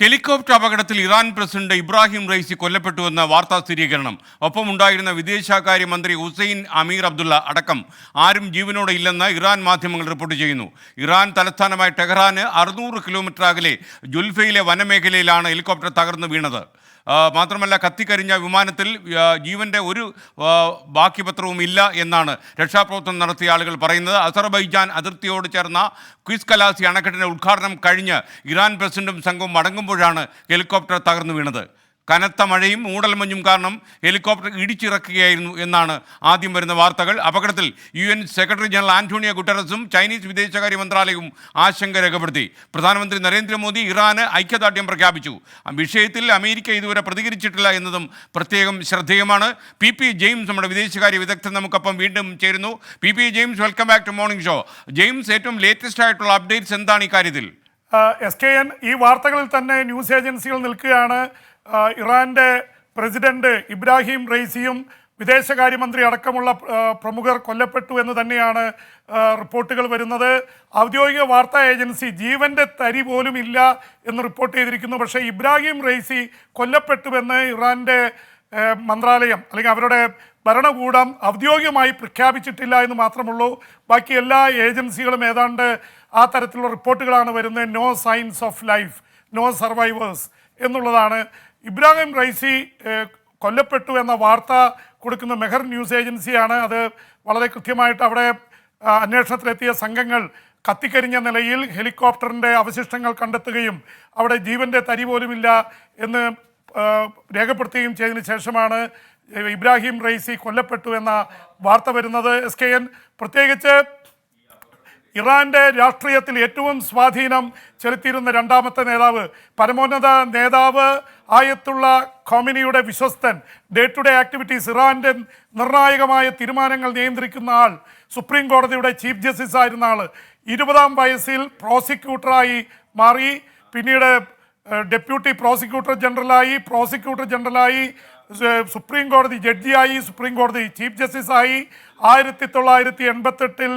Helicopter അപകടത്തിൽ Iran president Ebrahim Raisi കൊല്ലപ്പെട്ടുവെന്ന വാർത്താ സ്ഥിരീകരണം. ഒപ്പമുണ്ടായിരുന്ന വിദേശകാര്യമന്ത്രി ഹുസൈൻ അമീർ അബ്ദുള്ള അടക്കം ആരും ജീവനോടെ ഇല്ലെന്ന് ഇറാൻ മാധ്യമങ്ങൾ റിപ്പോർട്ട് ചെയ്യുന്നു. ഇറാൻ തലസ്ഥാനമായ ടെഹ്റാന് അറുന്നൂറ് കിലോമീറ്റർ അകലെ ജുൽഫയിലെ വനമേഖലയിലാണ് ഹെലികോപ്റ്റർ തകർന്നു വീണത്. മാത്രമല്ല കത്തിക്കരിഞ്ഞ വിമാനത്തിൽ ജീവന്റെ ഒരു ബാക്കിപത്രവും ബാക്കി പത്രവും ഇല്ല എന്നാണ് രക്ഷാപ്രവർത്തനം നടത്തിയ ആളുകൾ പറയുന്നത്. അസർബൈജാൻ അതിർത്തിയോട് ചേർന്ന ക്വിസ് കലാസി അണക്കെട്ടിന്റെ ഉദ്ഘാടനം കഴിഞ്ഞ് ഇറാൻ പ്രസിഡന്റും സംഘവും മടങ്ങുമ്പോഴാണ് ഹെലികോപ്റ്റർ തകർന്നു വീണത്. കനത്ത മഴയും മൂടൽമഞ്ഞും കാരണം ഹെലികോപ്റ്റർ ഇടിച്ചിറക്കുകയായിരുന്നു എന്നാണ് ആദ്യം വരുന്ന വാർത്തകൾ. അപകടത്തിൽ U N secretary general Antonio ഗുട്ടറസും Chinese വിദേശകാര്യ മന്ത്രാലയവും ആശങ്ക രേഖപ്പെടുത്തി. പ്രധാനമന്ത്രി നരേന്ദ്രമോദി ഇറാന് ഐക്യദാർഢ്യം പ്രഖ്യാപിച്ചു. വിഷയത്തിൽ അമേരിക്ക ഇതുവരെ പ്രതികരിച്ചിട്ടില്ല എന്നതും പ്രത്യേകം ശ്രദ്ധേയമാണ്. പി പി ജെയിംസ് നമ്മുടെ വിദേശകാര്യ വിദഗ്ധൻ നമുക്കൊപ്പം വീണ്ടും ചേരുന്നു. P P James welcome back to morning show. James ഏറ്റവും ലേറ്റസ്റ്റ് ആയിട്ടുള്ള അപ്ഡേറ്റ്സ് എന്താണ് ഈ കാര്യത്തിൽ? എസ് കെ എൻ ഈ വാർത്തകളിൽ തന്നെ ന്യൂസ് ഏജൻസികൾ നിൽക്കുകയാണ്. ഇറാന്റെ പ്രസിഡന്റ് ഇബ്രാഹിം റെയ്സിയും വിദേശകാര്യമന്ത്രി അടക്കമുള്ള പ്രമുഖർ കൊല്ലപ്പെട്ടു എന്ന് തന്നെയാണ് റിപ്പോർട്ടുകൾ വരുന്നത്. ഔദ്യോഗിക വാർത്താ ഏജൻസി ജീവന്റെ തരി പോലും ഇല്ല എന്ന് റിപ്പോർട്ട് ചെയ്തിരിക്കുന്നു. പക്ഷേ ഇബ്രാഹിം റെയ്സി കൊല്ലപ്പെട്ടുവെന്ന് ഇറാന്റെ ഏഹ് മന്ത്രാലയം അല്ലെങ്കിൽ അവരുടെ ഭരണകൂടം ഔദ്യോഗികമായി പ്രഖ്യാപിച്ചിട്ടില്ല എന്ന് മാത്രമുള്ളൂ. ബാക്കി എല്ലാ ഏജൻസികളും ഏതാണ്ട് ആ തരത്തിലുള്ള റിപ്പോർട്ടുകളാണ് വരുന്നത്. No signs of life no survivors എന്നുള്ളതാണ്. ഇബ്രാഹിം റൈസി കൊല്ലപ്പെട്ടു എന്ന വാർത്ത കൊടുക്കുന്ന മെഹർ ന്യൂസ് ഏജൻസിയാണ്. അത് വളരെ കൃത്യമായിട്ട് അവിടെ അന്വേഷണത്തിലെത്തിയ സംഘങ്ങൾ കത്തിക്കരിഞ്ഞ നിലയിൽ ഹെലികോപ്റ്ററിന്റെ അവശിഷ്ടങ്ങൾ കണ്ടെത്തുകയും അവിടെ ജീവന്റെ തരി പോലുമില്ല എന്ന് രേഖപ്പെടുത്തുകയും ചെയ്തതിന് ശേഷമാണ് ഇബ്രാഹിം റൈസി കൊല്ലപ്പെട്ടു എന്ന വാർത്ത വരുന്നത് എസ് കെ എൻ. പ്രത്യേകിച്ച് ഇറാന്റെ രാഷ്ട്രീയത്തിൽ ഏറ്റവും സ്വാധീനം ചെലുത്തിയിരുന്ന രണ്ടാമത്തെ നേതാവ് പരമോന്നത നേതാവ് ആയത്തുള്ള ഖോമിനിയുടെ വിശ്വസ്തൻ ഡേ ടു ഡേ ആക്ടിവിറ്റീസ് ഇറാന്റെ നിർണായകമായ തീരുമാനങ്ങൾ നിയന്ത്രിക്കുന്ന ആൾ സുപ്രീം കോടതിയുടെ ചീഫ് ജസ്റ്റിസ് ആയിരുന്ന ആൾ ഇരുപതാം വയസ്സിൽ പ്രോസിക്യൂട്ടറായി മാറി. പിന്നീട് ഡെപ്യൂട്ടി പ്രോസിക്യൂട്ടർ ജനറലായി പ്രോസിക്യൂട്ടർ ജനറലായി സുപ്രീം കോടതി ജഡ്ജിയായി സുപ്രീം കോടതി ചീഫ് ജസ്റ്റിസായി. ആയിരത്തി തൊള്ളായിരത്തി എൺപത്തെട്ടിൽ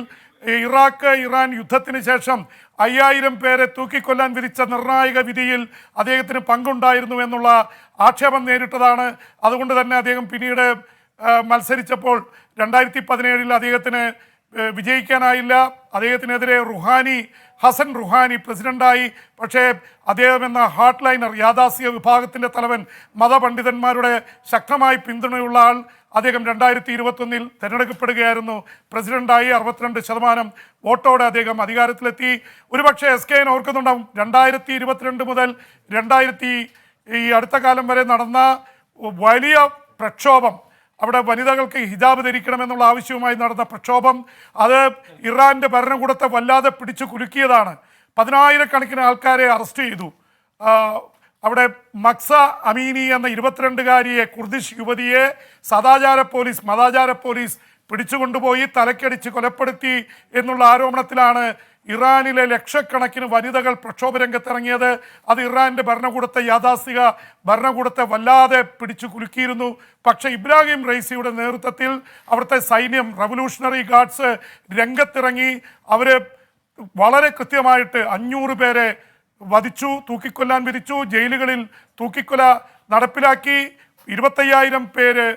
ഇറാഖ് ഇറാൻ യുദ്ധത്തിന് ശേഷം അയ്യായിരം പേരെ തൂക്കിക്കൊല്ലാൻ വിധിച്ച നിർണായക വിധിയിൽ അദ്ദേഹത്തിന് പങ്കുണ്ടായിരുന്നു എന്നുള്ള ആക്ഷേപം നേരിട്ടതാണ്. അതുകൊണ്ട് തന്നെ അദ്ദേഹം പിന്നീട് മത്സരിച്ചപ്പോൾ രണ്ടായിരത്തി പതിനേഴിൽ അദ്ദേഹത്തിന് വിജയിക്കാനായില്ല. അദ്ദേഹത്തിനെതിരെ റുഹാനി ഹസൻ റുഹാനി പ്രസിഡന്റായി. പക്ഷേ അദ്ദേഹം എന്ന ഹാർട്ട് ലൈനർ യാഥാസ്ഥിക വിഭാഗത്തിന്റെ തലവൻ മതപണ്ഡിതന്മാരുടെ ശക്തമായി പിന്തുണയുള്ള ആൾ അദ്ദേഹം രണ്ടായിരത്തി ഇരുപത്തൊന്നിൽ തിരഞ്ഞെടുക്കപ്പെടുകയായിരുന്നു. പ്രസിഡന്റായി അറുപത്തിരണ്ട് ശതമാനം വോട്ടോടെ അദ്ദേഹം അധികാരത്തിലെത്തി. ഒരുപക്ഷെ എസ് കെ എൻ ഓർക്കുന്നുണ്ടാവും രണ്ടായിരത്തി ഇരുപത്തിരണ്ട് മുതൽ രണ്ടായിരത്തി ഈ അടുത്ത കാലം വരെ നടന്ന വലിയ പ്രക്ഷോഭം അവിടെ വനിതകൾക്ക് ഹിജാബ് ധരിക്കണമെന്നുള്ള ആവശ്യവുമായി നടന്ന പ്രക്ഷോഭം അത് ഇറാന്റെ ഭരണകൂടത്തെ വല്ലാതെ പിടിച്ചു കുലുക്കിയതാണ്. പതിനായിരക്കണക്കിന് ആൾക്കാരെ അറസ്റ്റ് ചെയ്തു. അവിടെ മക്സ അമീനി എന്ന ഇരുപത്തിരണ്ടുകാരിയെ കുർദിഷ് യുവതിയെ സദാചാര പോലീസ് മതാചാര പോലീസ് പിടിച്ചുകൊണ്ടുപോയി തലക്കടിച്ച് കൊലപ്പെടുത്തി എന്നുള്ള ആരോപണത്തിലാണ് ഇറാനിലെ ലക്ഷക്കണക്കിന് വനിതകൾ പ്രക്ഷോഭ രംഗത്തിറങ്ങിയത് അത് ഇറാന്റെ ഭരണകൂടത്തെ യാഥാസ്ഥിക ഭരണകൂടത്തെ വല്ലാതെ പിടിച്ചു കുലുക്കിയിരുന്നു. പക്ഷേ ഇബ്രാഹിം റൈസിയുടെ നേതൃത്വത്തിൽ അവിടുത്തെ സൈന്യം റവല്യൂഷണറി ഗാർഡ്സ് രംഗത്തിറങ്ങി. അവർ വളരെ കൃത്യമായിട്ട് അഞ്ഞൂറ് പേരെ വധിച്ചു തൂക്കിക്കൊല്ലാൻ വിധിച്ചു ജയിലുകളിൽ തൂക്കിക്കൊല നടപ്പിലാക്കി. ഇരുപത്തയ്യായിരം പേര്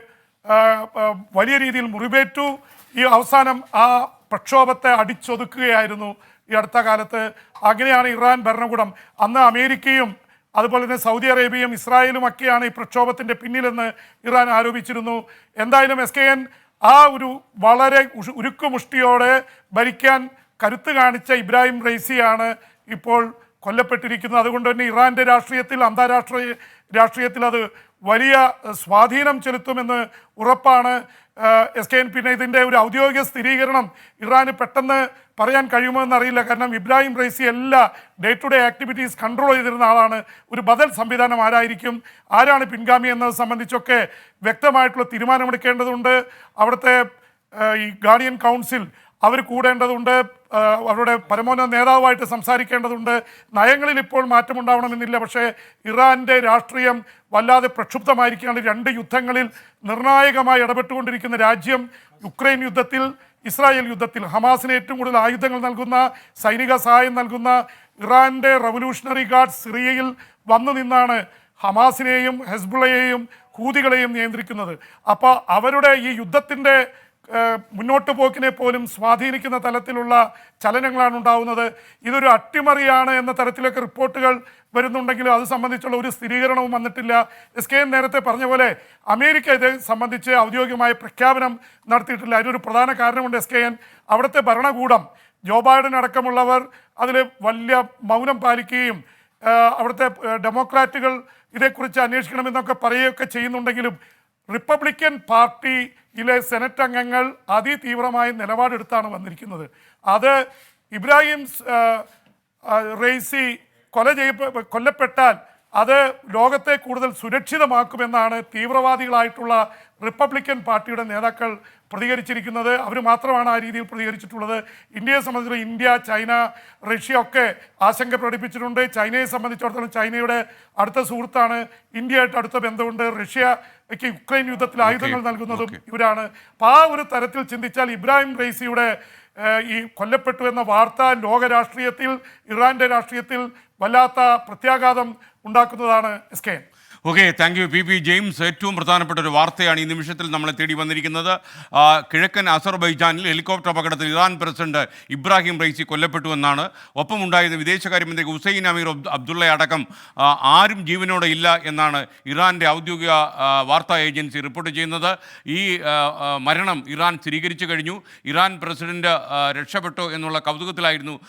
വലിയ രീതിയിൽ മുറിവേറ്റു. ഈ അവസാനം ആ പ്രക്ഷോഭത്തെ അടിച്ചൊതുക്കുകയായിരുന്നു ഈ അടുത്ത കാലത്ത്. അങ്ങനെയാണ് ഇറാൻ ഭരണകൂടം. അന്ന് അമേരിക്കയും അതുപോലെ തന്നെ സൗദി അറേബ്യയും ഇസ്രായേലും ഒക്കെയാണ് ഈ പ്രക്ഷോഭത്തിന്റെ പിന്നിലെന്ന് ഇറാൻ ആരോപിച്ചിരുന്നു. എന്തായാലും എസ് കെ എൻ ആ ഒരു വളരെ ഉരുക്കുമുഷ്ടിയോടെ ഭരിക്കാൻ കരുത്ത് കാണിച്ച ഇബ്രാഹിം റൈസിയാണ് ഇപ്പോൾ കൊല്ലപ്പെട്ടിരിക്കുന്നത്. അതുകൊണ്ട് തന്നെ ഇറാന്റെ രാഷ്ട്രീയത്തിൽ അന്താരാഷ്ട്ര രാഷ്ട്രീയത്തിൽ അത് വലിയ സ്വാധീനം ചെലുത്തുമെന്ന് ഉറപ്പാണ്. എസ് കെ എൻ പിന്നെ ഇതിന്റെ ഒരു ഔദ്യോഗിക സ്ഥിരീകരണം ഇറാന് പെട്ടെന്ന് പറയാൻ കഴിയുമോ എന്നറിയില്ല കാരണം ഇബ്രാഹിം റൈസി എല്ലാ day to day activities control ചെയ്തിരുന്ന ആളാണ്. ഒരു ബദൽ സംവിധാനം ആരായിരിക്കും ആരാണ് പിൻഗാമി എന്നത് സംബന്ധിച്ചൊക്കെ വ്യക്തമായിട്ടുള്ള തീരുമാനമെടുക്കേണ്ടതുണ്ട്. അവിടുത്തെ ഈ ഗാർഡിയൻ കൗൺസിൽ അവർ കൂടേണ്ടതുണ്ട് അവരുടെ പരമോന്നത നേതാവായിട്ട് സംസാരിക്കേണ്ടതുണ്ട്. നയങ്ങളിൽ ഇപ്പോൾ മാറ്റമുണ്ടാവണമെന്നില്ല. പക്ഷേ ഇറാന്റെ രാഷ്ട്രീയം വല്ലാതെ പ്രക്ഷുബ്ധമായിരിക്കുകയാണ്. രണ്ട് യുദ്ധങ്ങളിൽ നിർണായകമായി ഇടപെട്ടുകൊണ്ടിരിക്കുന്ന രാജ്യം യുക്രൈൻ യുദ്ധത്തിൽ ഇസ്രായേൽ യുദ്ധത്തിൽ ഹമാസിന് ഏറ്റവും കൂടുതൽ ആയുധങ്ങൾ നൽകുന്ന സൈനിക സഹായം നൽകുന്ന ഇറാന്റെ റവല്യൂഷണറി ഗാർഡ് സിറിയയിൽ വന്നു നിന്നാണ് ഹമാസിനെയും ഹെസ്ബുളയെയും ഹൂതികളെയും നിയന്ത്രിക്കുന്നത്. അപ്പോൾ അവരുടെ ഈ യുദ്ധത്തിന്റെ മുന്നോട്ട് പോക്കിനെ പോലും സ്വാധീനിക്കുന്ന തലത്തിലുള്ള ചലനങ്ങളാണ് ഉണ്ടാവുന്നത്. ഇതൊരു അട്ടിമറിയാണ് എന്ന തരത്തിലൊക്കെ റിപ്പോർട്ടുകൾ വരുന്നുണ്ടെങ്കിലും അത് സംബന്ധിച്ചുള്ള ഒരു സ്ഥിരീകരണവും വന്നിട്ടില്ല. എസ് കെ എൻ നേരത്തെ പറഞ്ഞ പോലെ അമേരിക്ക ഇത് സംബന്ധിച്ച് ഔദ്യോഗികമായ പ്രഖ്യാപനം നടത്തിയിട്ടില്ല. അതിനൊരു പ്രധാന കാരണമുണ്ട് എസ് കെ എൻ. അവിടുത്തെ ഭരണകൂടം ജോ ബൈഡൻ അടക്കമുള്ളവർ അതിൽ വലിയ മൗനം പാലിക്കുകയും അവിടുത്തെ ഡെമോക്രാറ്റുകൾ ഇതേക്കുറിച്ച് അന്വേഷിക്കണമെന്നൊക്കെ പറയുകയൊക്കെ ചെയ്യുന്നുണ്ടെങ്കിലും റിപ്പബ്ലിക്കൻ പാർട്ടിയിലെ സെനറ്റ് അംഗങ്ങൾ അതിതീവ്രമായ നിലപാടെടുത്താണ് വന്നിരിക്കുന്നത്. അത് ഇബ്രാഹിം റെയ്സി കൊല ചെയ്യ കൊല്ലപ്പെട്ടാൽ അത് ലോകത്തെ കൂടുതൽ സുരക്ഷിതമാക്കുമെന്നാണ് തീവ്രവാദികളായിട്ടുള്ള റിപ്പബ്ലിക്കൻ പാർട്ടിയുടെ നേതാക്കൾ പ്രതികരിച്ചിരിക്കുന്നത്. അവർ മാത്രമാണ് ആ രീതിയിൽ പ്രതികരിച്ചിട്ടുള്ളത്. ഇന്ത്യയെ സംബന്ധിച്ച് ഇന്ത്യ ചൈന റഷ്യ ഒക്കെ ആശങ്ക പ്രകടിപ്പിച്ചിട്ടുണ്ട്. ചൈനയെ സംബന്ധിച്ചിടത്തോളം ചൈനയുടെ അടുത്ത സുഹൃത്താണ്. ഇന്ത്യയായിട്ട് അടുത്ത ബന്ധമുണ്ട്. റഷ്യയ്ക്ക് യുക്രൈൻ യുദ്ധത്തിൽ ആയുധങ്ങൾ നൽകുന്നതും ഇവരാണ്. അപ്പോൾ ആ ഒരു തരത്തിൽ ചിന്തിച്ചാൽ ഇബ്രാഹിം റൈസിയുടെ ഈ കൊല്ലപ്പെട്ടു എന്ന വാർത്ത ലോക രാഷ്ട്രീയത്തിൽ ഇറാന്റെ രാഷ്ട്രീയത്തിൽ വല്ലാത്ത പ്രത്യാഘാതം ഉണ്ടാക്കുന്നതാണ് S K okay thank you P P James ഏറ്റവും പ്രധാനപ്പെട്ട ഒരു വാർത്തയാണ് ഈ നിമിഷത്തിൽ നമ്മളെ തേടി വന്നിരിക്കുന്നത്. കിഴക്കൻ അസർബൈജാനിൽ ഹെലികോപ്റ്റർ അപകടത്തിൽ ഇറാൻ പ്രസിഡന്റ് ഇബ്രാഹിം റൈസി കൊല്ലപ്പെട്ടു എന്നാണ് ഒപ്പമുണ്ടായിരുന്ന വിദേശകാര്യമന്ത്രി ഹുസൈൻ അമീർ അബ്ദു- അബ്ദുള്ള അടക്കം ആരും ജീവനോടെ ഇല്ല എന്നാണ് ഇറാന്റെ ഔദ്യോഗിക വാർത്താ ഏജൻസി റിപ്പോർട്ട് ചെയ്യുന്നത്. ഈ മരണം ഇറാൻ സ്ഥിരീകരിച്ചു കഴിഞ്ഞു. ഇറാൻ പ്രസിഡന്റ് രക്ഷപ്പെട്ടു എന്നുള്ള കൗതുകത്തിലായിരുന്നു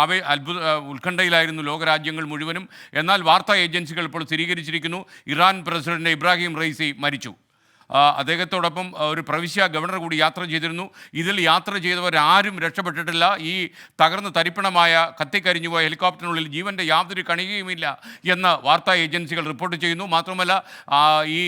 ആവേ അത്ഭുത ഉത്കണ്ഠയിലായിരുന്നു ലോകരാജ്യങ്ങൾ മുഴുവനും. എന്നാൽ വാർത്താ ഏജൻസികൾ ഇപ്പോൾ സ്ഥിരീകരിച്ചിരിക്കുന്നു ഇറാൻ പ്രസിഡന്റ് ഇബ്രാഹിം റൈസി മരിച്ചു. അദ്ദേഹത്തോടൊപ്പം ഒരു പ്രവിശ്യ ഗവർണർ കൂടി യാത്ര ചെയ്തിരുന്നു. ഇതിൽ യാത്ര ചെയ്തവരാരും രക്ഷപ്പെട്ടിട്ടില്ല. ഈ തകർന്ന് തരിപ്പണമായ കത്തിക്കരിഞ്ഞു പോയ ഹെലികോപ്റ്ററിനുള്ളിൽ ജീവന്റെ യാതൊരു കണികയുമില്ല എന്ന് വാർത്താ ഏജൻസികൾ റിപ്പോർട്ട് ചെയ്യുന്നു. മാത്രമല്ല ഈ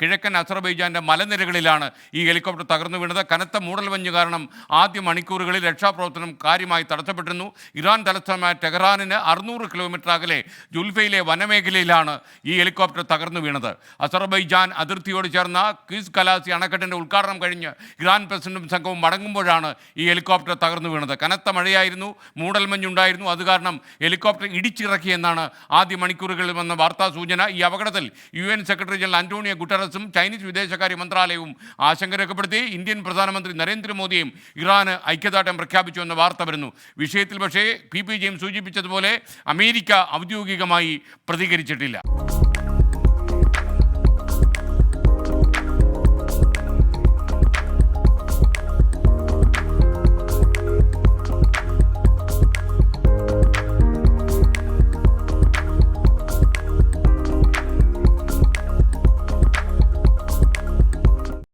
കിഴക്കൻ അസർബൈജാന്റെ മലനിരകളിലാണ് ഈ ഹെലികോപ്റ്റർ തകർന്നു വീണത്. കനത്ത മൂടൽമഞ്ഞ് കാരണം ആദ്യ മണിക്കൂറുകളിൽ രക്ഷാപ്രവർത്തനം കാര്യമായി തടസ്സപ്പെട്ടിരുന്നു. ഇറാൻ തലസ്ഥാനമായ ടെഹ്റാനിന് അറുന്നൂറ് കിലോമീറ്റർ അകലെ ജുൽഫയിലെ വനമേഖലയിലാണ് ഈ ഹെലികോപ്റ്റർ തകർന്നു വീണത്. അസർബൈജാൻ അതിർത്തിയോട് ചേർന്ന ക്വിസ് കലാസി അണക്കെട്ടിന്റെ ഉദ്ഘാടനം കഴിഞ്ഞ് ഇറാൻ പ്രസിഡന്റും സംഘവും മടങ്ങുമ്പോഴാണ് ഈ ഹെലികോപ്റ്റർ തകർന്നു വീണത്. കനത്ത മഴയായിരുന്നു മൂടൽമഞ്ഞുണ്ടായിരുന്നു അത് കാരണം ഹെലികോപ്റ്റർ ഇടിച്ചിറക്കിയെന്നാണ് ആദ്യ മണിക്കൂറുകളിൽ വന്ന വാർത്താ സൂചന. ഈ അപകടത്തിൽ U N secretary general Antonio ഗുട്ടറസും Chinese വിദേശകാര്യ മന്ത്രാലയവും ആശങ്ക രേഖപ്പെടുത്തി. ഇന്ത്യൻ പ്രധാനമന്ത്രി നരേന്ദ്രമോദിയും ഇറാന് ഐക്യദാർഢ്യം പ്രഖ്യാപിച്ചു എന്ന വാർത്ത വരുന്നു. വിഷയത്തിൽ പക്ഷേ പി പി ജെയിം സൂചിപ്പിച്ചതുപോലെ അമേരിക്ക ഔദ്യോഗികമായി പ്രതികരിച്ചിട്ടില്ല.